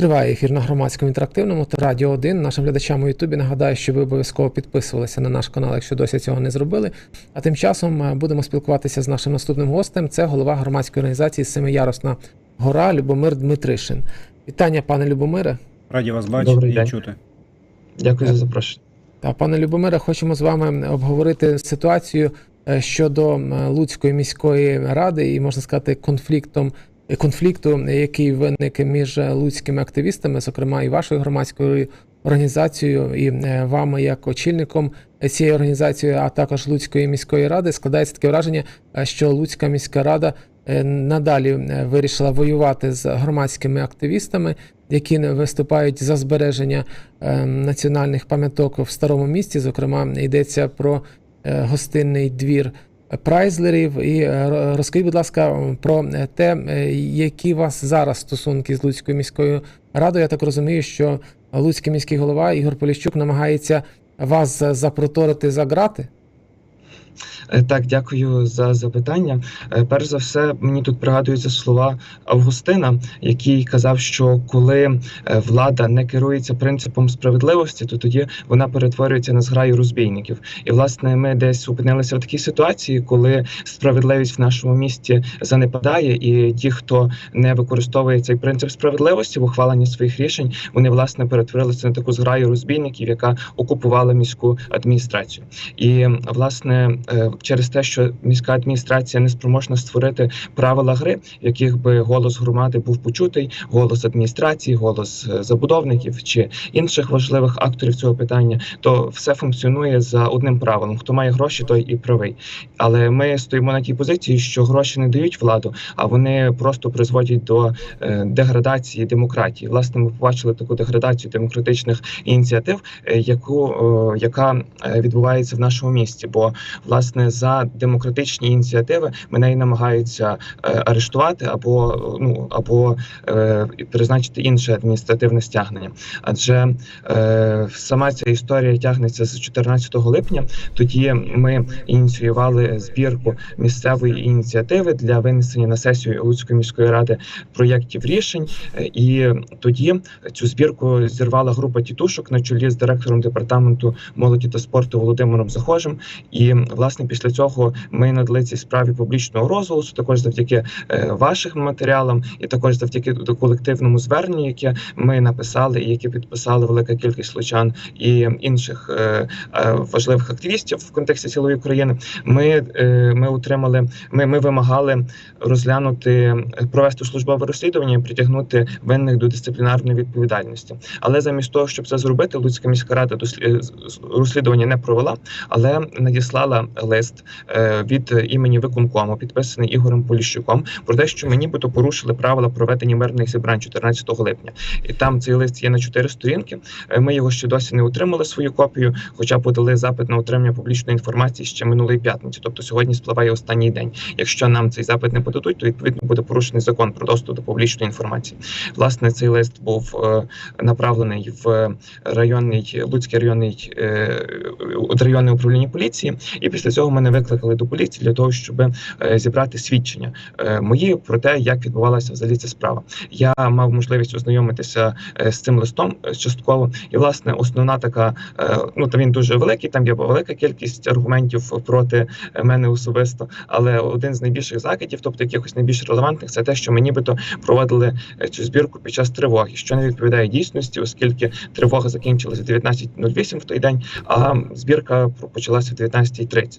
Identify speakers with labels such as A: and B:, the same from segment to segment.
A: Триває ефір на громадському інтерактивному та радіо 1. Нашим глядачам у Ютубі нагадаю, що ви обов'язково підписувалися на наш канал, якщо досі цього не зробили. А тим часом е, будемо спілкуватися з нашим наступним гостем. Це голова громадської організації Семиярусна гора Любомир Дмитришин. Вітання, пане Любомире.
B: Раді вас бачити
C: Добрий
B: і
C: день.
B: чути.
C: Дякую за запрошення.
A: Та пане Любомире, хочемо з вами обговорити ситуацію е, щодо Луцької міської ради і можна сказати конфліктом. Конфлікту, який виник між луцькими активістами, зокрема і вашою громадською організацією, і е, вами як очільником цієї організації, а також Луцької міської ради, складається таке враження, е, що Луцька міська рада е, надалі вирішила воювати з громадськими активістами, які не виступають за збереження національних пам'яток в старому місті. Зокрема, йдеться про гостинний двір прайзлерів. І е, розкажіть, будь ласка, про е, те, е, які у вас зараз стосунки з Луцькою міською радою. Я так розумію, що Луцький міський голова Ігор Поліщук намагається вас запроторити за грати.
C: Е, Так, дякую за запитання. Е, Перш за все, мені тут пригадуються слова Августина, який казав, що коли е, влада не керується принципом справедливості, то тоді вона перетворюється на зграю розбійників. І власне ми десь опинилися в такій ситуації, коли справедливість в нашому місті занепадає, і ті, хто не використовує цей принцип справедливості в ухваленні своїх рішень, вони власне перетворилися на таку зграю розбійників, яка окупувала міську адміністрацію. І власне через те, що міська адміністрація не спроможна створити правила гри, яких би голос громади був почутий, голос адміністрації, голос е, забудовників чи інших важливих акторів цього питання, то все функціонує за одним правилом: хто має гроші, той і правий. Але ми стоїмо на тій позиції, що гроші не дають владу, а вони просто призводять до е, деградації демократії. Власне, ми побачили таку деградацію демократичних ініціатив, е, яку е, яка е, відбувається в нашому місті. Бо власне за демократичні ініціативи мене і намагаються е, арештувати або ну або е, призначити інше адміністративне стягнення. Адже е, сама ця історія тягнеться з 14 липня. Тоді ми ініціювали збірку місцевої ініціативи для винесення на сесію Луцької міської ради проєктів рішень. Е, І тоді цю збірку зірвала група тітушок на чолі з директором департаменту молоді та спорту Володимиром Захожим. І власне після цього ми надали цій справі публічного розголосу, також завдяки е, вашим матеріалам, і також завдяки колективному зверненню, яке ми написали, і яке підписали велика кількість лучан і інших е, е, важливих активістів в контексті цілої України. Ми, ми отримали, ми, ми вимагали розглянути, провести службове розслідування і притягнути винних до дисциплінарної відповідальності. Але замість того, щоб це зробити, Луцька міська рада розслідування не провела, але надіслала лист е, від імені виконкому, підписаний Ігорем Поліщуком, про те, що ми нібито порушили правила проведення мирних зібрань 14 липня. І там цей лист є на чотири сторінки. Е, Ми його ще досі не отримали свою копію, хоча подали запит на отримання публічної інформації ще минулої п'ятниці. Тобто сьогодні спливає останній день. Якщо нам цей запит не подадуть, то відповідно буде порушений закон про доступ до публічної інформації. Власне, цей лист був е, направлений в районний Луцький районний районне управління поліції. І після цього мене викликали до поліції для того, щоб е, зібрати свідчення е, мої про те, як відбувалася взагалі ця справа. Я мав можливість ознайомитися е, з цим листом частково. І власне основна така, ну та він дуже великий. Там є велика кількість аргументів проти мене особисто. Але один з найбільших закидів, тобто якихось найбільш релевантних, це те, що ми нібито проводили цю збірку під час тривоги, що не відповідає дійсності, оскільки тривога закінчилася в 19.08 в той день, а збірка почалася в 19.30.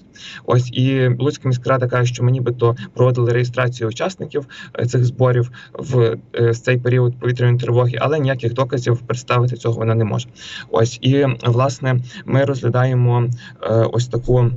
C: Ось і Луцька міська рада каже, що ми нібито проводили реєстрацію учасників е, цих зборів в е, цей період повітряної тривоги, але ніяких доказів представити цього вона не може. Ось і власне ми розглядаємо е, ось таку.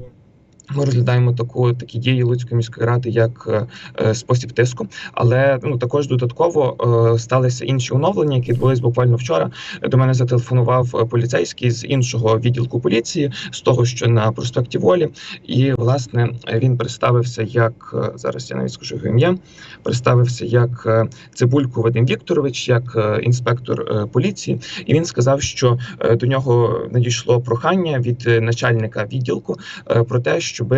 C: Ми розглядаємо таку такі дії Луцької міської ради як е, е, спосіб тиску, але ну також додатково е, сталися інші оновлення, які відбулись буквально вчора. До мене зателефонував е, поліцейський з іншого відділку поліції, з того, що на проспекті Волі, і власне він представився як е, зараз. Я навіть скажу його ім'я. Представився як Цибулько Вадим Вікторович, як інспектор поліції, і він сказав, що до нього надійшло прохання від начальника відділку про те, щоб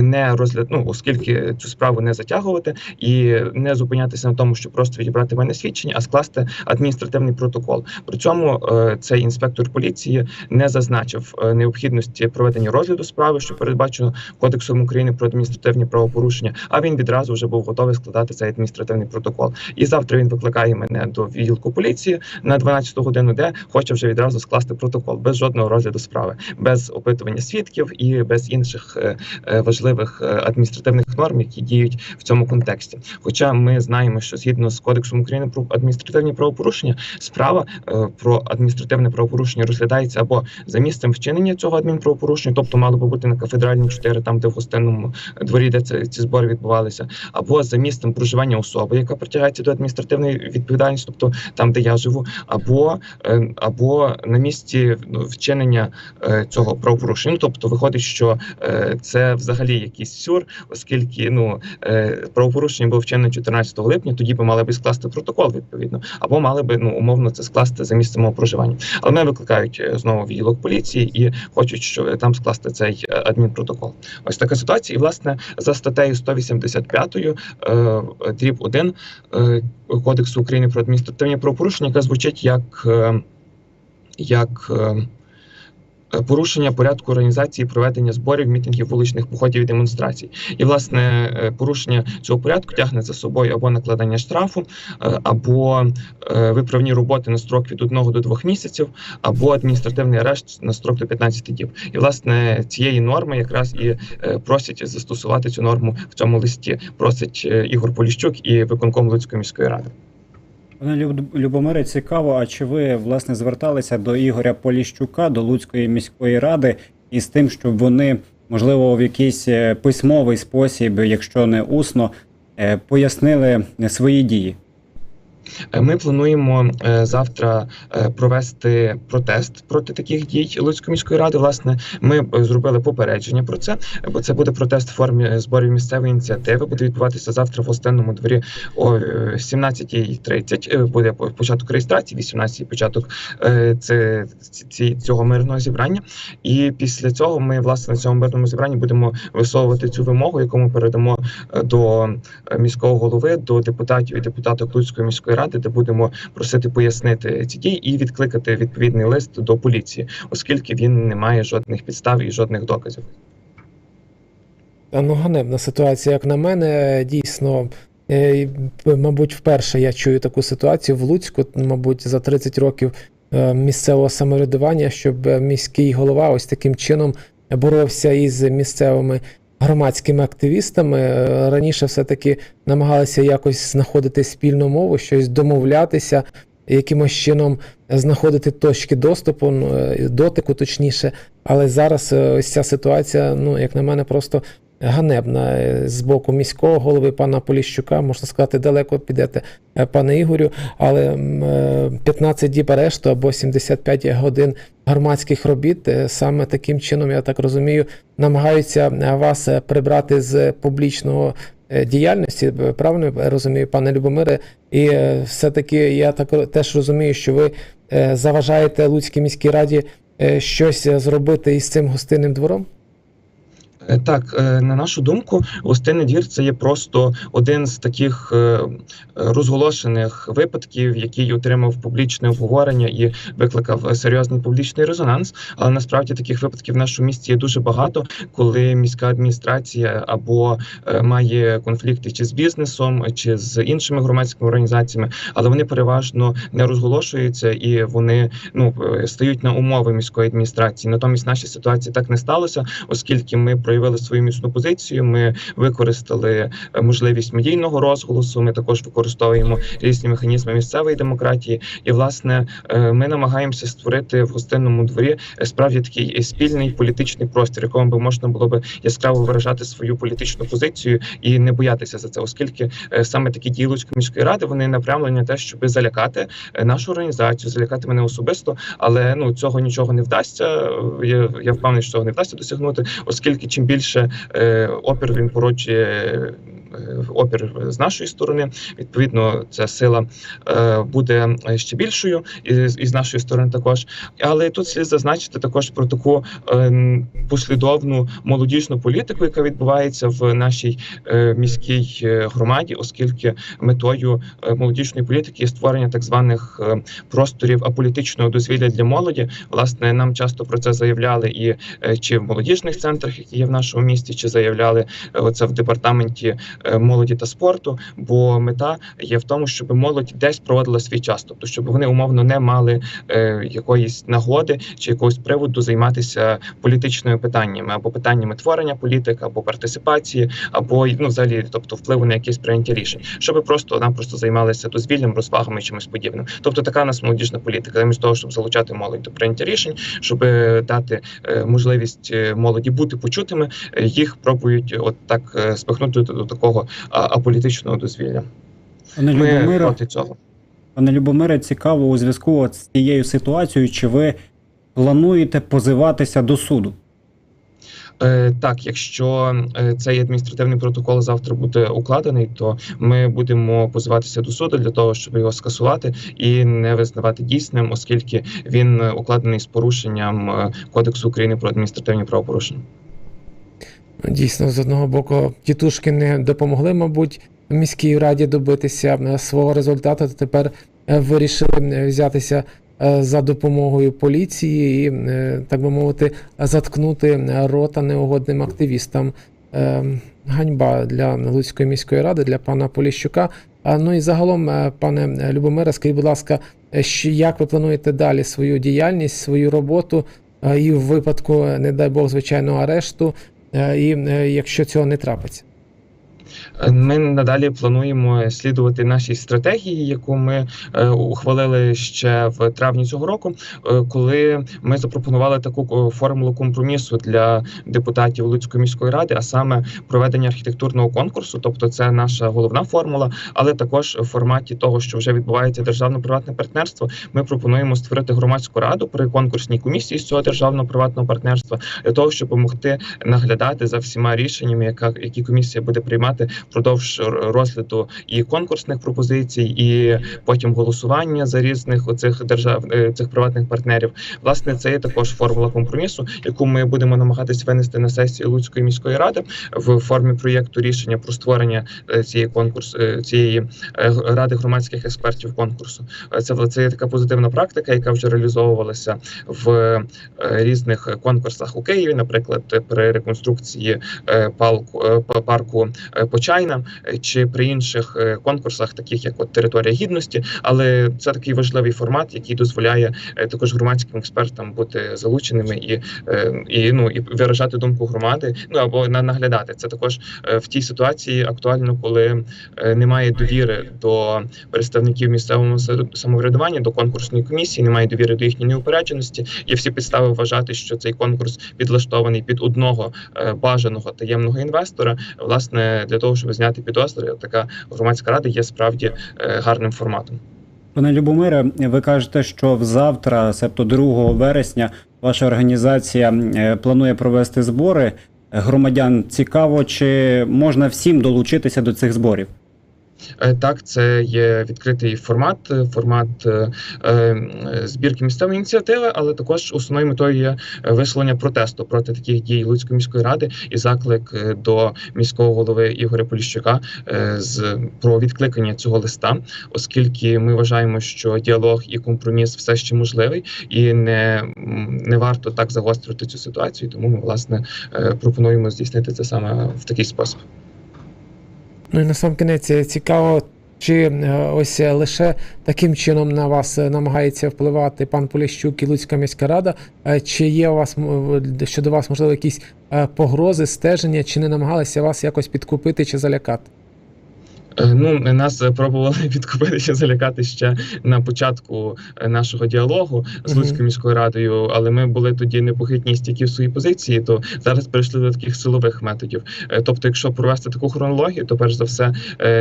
C: не розгляд, ну, оскільки цю справу не затягувати і не зупинятися на тому, що просто відібрати мене свідчення, а скласти адміністративний протокол. При цьому е, цей інспектор поліції не зазначив е, необхідності проведення розгляду справи, що передбачено Кодексом України про адміністративні правопорушення. А він відразу вже був готовий складати цей адміністративний протокол. І завтра він викликає мене до відділку поліції на 12 годину, де хоче вже відразу скласти протокол без жодного розгляду справи, без опитування свідків і без інших е, е, важливих е, адміністративних норм, які діють в цьому контексті. Хоча ми знаємо, що згідно з кодексом України про адміністративні правопорушення, справа е, про адміністративне правопорушення розглядається або за місцем вчинення цього адмінправопорушення, тобто мало би бути на кафедральній 4, там де в гостинному дворі, де це ці збори відбувалися, або за місцем проживання особи, яка притягається до адміністративної відповідальності, тобто там, де я живу, або е, або на місці ну, вчинення е, цього правопорушення. Ну, тобто виходить, що е, це взагалі якийсь сюр, оскільки ну е, правопорушення було вчинено 14 липня, тоді би мали би скласти протокол відповідно, або мали би ну умовно це скласти за місцем проживання. Але мене викликають е, знову відділок поліції і хочуть, що е, там скласти цей адмінпротокол. Ось така ситуація. І власне за статтею 185 е, дріб 1 е, Кодексу України про адміністративні правопорушення, яка звучить як, як порушення порядку організації проведення зборів, мітингів, вуличних походів і демонстрацій. І власне е, порушення цього порядку тягне за собою або накладення штрафу, е, або е, виправні роботи на строк від 1 до 2 місяців, або адміністративний арешт на строк до 15 діб. І власне цієї норми якраз і просять застосувати цю норму в цьому листі. Просить Ігор Поліщук і виконком Луцької міської ради.
B: Пане Люб- Любомире, цікаво, а чи ви власне зверталися до Ігоря Поліщука, до Луцької міської ради, із тим, щоб вони, можливо, в якийсь е, письмовий спосіб, якщо не усно, е, пояснили свої дії?
C: Е, Ми плануємо е, завтра е, провести протест проти таких дій Луцької міської ради. Власне, ми зробили попередження про це, бо це буде протест в формі зборів місцевої ініціативи. Буде відбуватися завтра в гостинному дворі о е, 17.30. Е, Буде по- початок реєстрації, 18 початок цього мирного зібрання. І після цього ми власне на цьому мирному зібранні будемо висовувати цю вимогу, яку ми передамо до міського голови, до депутатів і депутаток Луцької міської ради, де будемо просити пояснити ці дії і відкликати відповідний лист до поліції, оскільки він не має жодних підстав і жодних доказів.
A: Ну ганебна ситуація, як на мене, дійсно. е, Мабуть, вперше я чую таку ситуацію в Луцьку, мабуть, за 30 років е, місцевого самоврядування, щоб е, міський голова ось таким чином боровся із місцевими громадськими активістами. Е, Раніше все-таки намагалися якось знаходити спільну мову, щось домовлятися, якимось чином знаходити точки доступу, ну, е, дотику, точніше. Але зараз е, ось ця ситуація, ну як на мене, просто ганебна Е, з боку міського голови пана Поліщука. Можна сказати, далеко підете, е, пане Ігорю. Але м, е, 15 діб арешту або 75 годин громадських робіт саме таким чином, я так розумію, намагаються вас прибрати з публічного. Діяльності, правильно розумію, пане Любомире, і все-таки я так теж розумію, що ви заважаєте Луцькій міській раді щось зробити із цим гостинним двором?
C: Е, Так, е, на нашу думку, гостинний двір це є просто один з таких е, розголошених випадків, який отримав публічне обговорення і викликав серйозний публічний резонанс. Але насправді таких випадків в нашому місті є дуже багато, коли міська адміністрація або має конфлікти чи з бізнесом, чи з іншими громадськими організаціями, але вони переважно не розголошуються і вони ну стають на умови міської адміністрації. Натомість нашій ситуації так не сталося, оскільки ми проявили свою міцну позицію. Ми використали е, можливість медійного розголосу. Ми також використовуємо різні механізми місцевої демократії. І власне е, ми намагаємося створити в гостинному дворі е, справді такий спільний політичний простір, якому би можна було би яскраво виражати свою політичну позицію і не боятися за це, оскільки саме такі дії Луцької міської ради вони направлені на те, щоб залякати нашу організацію, залякати мене особисто, але ну цього нічого не вдасться. Я, я впевнений, що цього не вдасться досягнути, оскільки чим більше е, опір він породжує опір з нашої сторони. Відповідно, ця сила е, буде ще більшою і, з нашої сторони також. Але тут слід зазначити також про таку е, послідовну молодіжну політику, яка відбувається в нашій е, міській е, громаді, оскільки метою е, молодіжної політики є створення так званих е, просторів аполітичного дозвілля для молоді. Власне, нам часто про це заявляли і е, чи в молодіжних центрах, які є в нашому місті, чи заявляли е, оце в департаменті е, молоді та спорту. Бо мета є в тому, щоб молодь десь проводила свій час, тобто щоб вони умовно не мали е, якоїсь нагоди чи якогось приводу займатися політичними питаннями або питаннями творення політики, або партисипації, або ну взагалі, тобто впливу на якісь прийняття рішень, щоб просто напросто займалися дозвіллям, розвагами чимось подібним. Тобто така у нас молодіжна політика, замість того, щоб залучати молодь до прийняття рішень, щоб е, дати е, можливість е, молоді бути почутими, е, їх пробують от так е, спихнути до, до такого а, аполітичного дозвілля.
B: Пане Любомире, пане Любомире, цікаво у зв'язку з цією ситуацією, чи ви плануєте позиватися до суду?
C: Е, так, якщо е, цей адміністративний протокол завтра буде укладений, то ми будемо позиватися до суду для того, щоб його скасувати і не визнавати дійсним, оскільки він е, укладений з порушенням Кодексу України про адміністративні правопорушення.
A: Дійсно, з одного боку, тітушки не допомогли, мабуть, міській раді добитися свого результату. То тепер е, вирішили е, взятися е, за допомогою поліції і, так би мовити, заткнути рота неугодним активістам. Е, Ганьба для Луцької міської ради, для пана Поліщука. Ну і загалом, пане Любомире, скажіть, будь ласка, як ви плануєте далі свою діяльність, свою роботу, і в випадку, не дай Бог, звичайного арешту, І е, якщо цього не трапиться,
C: Е, Ми надалі плануємо слідувати нашій стратегії, яку ми е, ухвалили ще в травні цього року, е, коли ми запропонували таку е, формулу компромісу для депутатів Луцької міської ради, а саме проведення архітектурного конкурсу. Тобто, це наша головна формула, але також в форматі того, що вже відбувається державно-приватне партнерство. Ми пропонуємо створити громадську раду при конкурсній комісії з цього державного приватного партнерства для того, щоб могти наглядати за всіма рішеннями, яка які комісія буде приймати впродовж розгляду і конкурсних пропозицій, і потім голосування за різних оцих держав е, цих приватних партнерів. Власне, це є також формула компромісу, яку ми будемо намагатись винести на сесію Луцької міської ради в формі проєкту рішення про створення е, цієї конкурс е, цієї ради громадських експертів конкурсу. Це це є така позитивна практика, яка вже реалізовувалася в різних конкурсах у Києві, наприклад, при реконструкції палку парку Почайна е, чи при інших е, конкурсах, таких як от територія гідності. Але це такий важливий формат, який дозволяє е, також громадським експертам бути залученими і, і ну і виражати думку громади. Ну або на наглядати. Це також в тій ситуації актуально, коли немає довіри до представників місцевого самоврядування, до конкурсної комісії, немає довіри до їхньої неупередженості. Є всі підстави вважати, що цей конкурс підлаштований під одного бажаного таємного інвестора. Власне, для того, щоб зняти підозри, така громадська рада є справді е, гарним форматом.
B: Пане Любомире, ви кажете, що завтра, себто 2 вересня, ваша організація е, планує провести збори громадян. Цікаво, чи можна всім долучитися до цих зборів?
C: Е, Так, це є відкритий формат, е, формат е, збірки місцевої ініціативи, але також основною метою є висловлення протесту проти таких дій Луцької міської ради і заклик до міського голови Ігоря Поліщука з про відкликання цього листа, оскільки ми вважаємо, що діалог і компроміс все ще можливий, і не, не варто так загострити цю ситуацію. Тому ми власне пропонуємо здійснити це саме в такий спосіб.
A: Ну і на сам кінець е, цікаво, чи е, ось е, лише таким чином на вас намагається впливати пан Поліщук і Луцька міська рада, чи є у вас щодо вас можливо якісь погрози, стеження, чи не намагалися вас якось підкупити чи залякати?
C: Е, Ну, нас пробували підкупитися, залякати ще на початку е, нашого діалогу з Луцькою міською радою, але ми були тоді непохитні стійкі в своїй позиції. То зараз перейшли до таких силових методів. Е, Тобто, якщо провести таку хронологію, то перш за все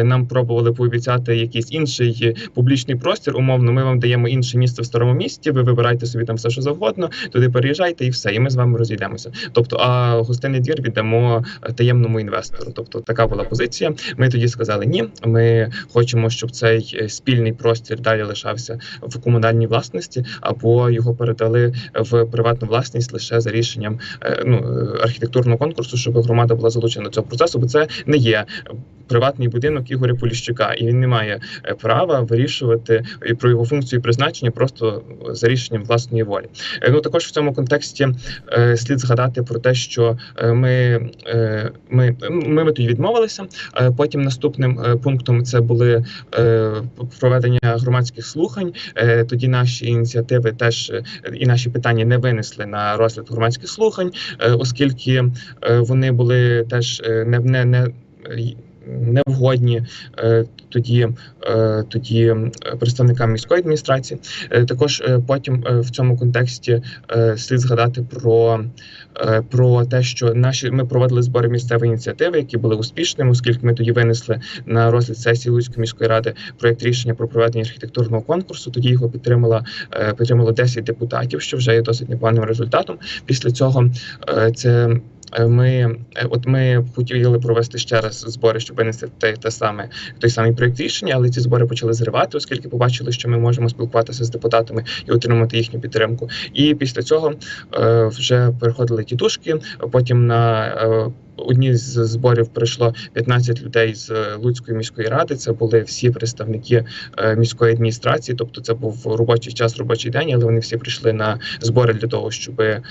C: нам пробували пообіцяти якийсь інший публічний простір. Умовно, ми вам даємо інше місце в старому місті. Ви вибирайте собі там все, що завгодно, туди переїжджайте і все, і ми з вами розійдемося. Тобто, а гостинний двір віддамо таємному інвестору. Тобто, така була позиція. Ми тоді сказали ні. Ми хочемо, щоб цей е, спільний простір далі лишався в комунальній власності, або його передали в приватну власність лише за рішенням е, ну е, архітектурного конкурсу, щоб громада була залучена до цього процесу, бо це не є приватний будинок Ігоря Поліщука, і він не має е, права вирішувати про його функцію і призначення просто за рішенням власної волі. Е, Ну також в цьому контексті е, слід згадати про те, що е, ми, е, ми, ми, ми тоді відмовилися. Е, Потім наступним е, пунктом це були е, проведення громадських слухань. Е, Тоді наші ініціативи теж е, і наші питання не винесли на розгляд громадських слухань, е, оскільки е, вони були теж е, не не, не е, Невгодні е, тоді, е, тоді представникам міської адміністрації. Е, Також е, потім е, в цьому контексті е, слід згадати про, е, про те, що наші ми проводили збори місцевої ініціативи, які були успішними, оскільки ми тоді винесли на розгляд сесії Луцької міської ради проект рішення про проведення архітектурного конкурсу. Тоді його підтримала е, підтримало 10 депутатів, що вже є досить непоганим результатом. Після цього е, це. Е, Ми е, от ми хотіли провести ще раз збори, щоб винести те, те саме той самий проект рішення, але ці збори почали зривати, оскільки побачили, що ми можемо спілкуватися з депутатами і отримати їхню підтримку. І після цього е, вже переходили тітушки. Потім на одні з зборів прийшло 15 людей з е, Луцької міської ради. Це були всі представники е, міської адміністрації, тобто це був робочий час, робочий день, але вони всі прийшли на збори для того, щоб е,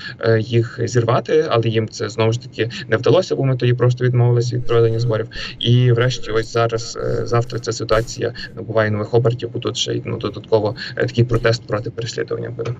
C: їх зірвати. Але їм це знову ж таки не вдалося, бо ми тоді просто відмовилися від проведення зборів. І врешті, ось зараз завтра ця ситуація набуває нових обертів, бо тут ще ну додатково такий протест проти переслідування буде.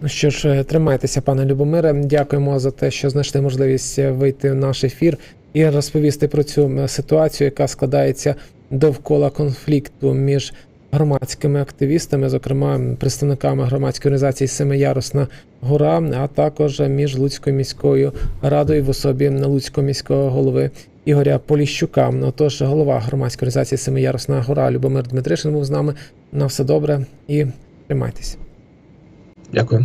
A: Ну що ж, е, тримайтеся, пане Любомире. Дякуємо за те, що знайшли можливість е, вийти в наш ефір і розповісти про цю ситуацію, яка складається довкола конфлікту між громадськими активістами, зокрема представниками громадської організації Семиярусна гора, а також між Луцькою міською радою в особі Луцького міського голови Ігоря Поліщука. Отож, голова громадської організації Семиярусна гора Любомир Дмитришин був з нами. На все добре і тримайтесь.
C: Ďakujem.